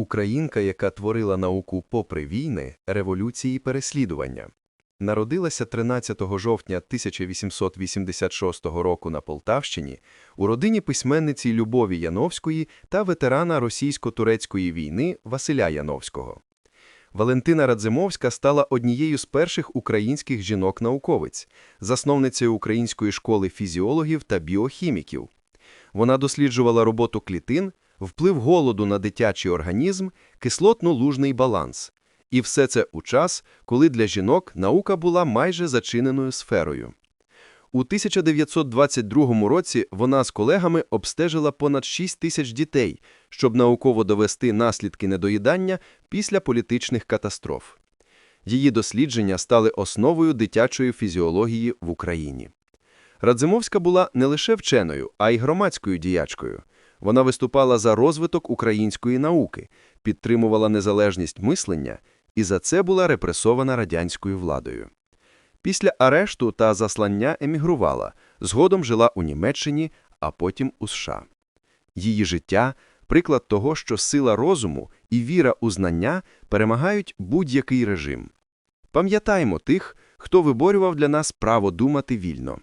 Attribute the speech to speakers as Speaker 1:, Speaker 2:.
Speaker 1: Українка, яка творила науку попри війни, революції і переслідування. Народилася 13 жовтня 1886 року на Полтавщині у родині письменниці Любові Яновської та ветерана російсько-турецької війни Василя Яновського. Валентина Радзимовська стала однією з перших українських жінок-науковиць, засновницею Української школи фізіологів та біохіміків. Вона досліджувала роботу клітин, вплив голоду на дитячий організм, кислотно-лужний баланс. І все це у час, коли для жінок наука була майже зачиненою сферою. У 1922 році вона з колегами обстежила понад 6 тисяч дітей, щоб науково довести наслідки недоїдання після політичних катастроф. Її дослідження стали основою дитячої фізіології в Україні. Радзимовська була не лише вченою, а й громадською діячкою. Вона виступала за розвиток української науки, підтримувала незалежність мислення і за це була репресована радянською владою. Після арешту та заслання емігрувала, згодом жила у Німеччині, а потім у США. Її життя – приклад того, що сила розуму і віра у знання перемагають будь-який режим. Пам'ятаємо тих, хто виборював для нас право думати вільно.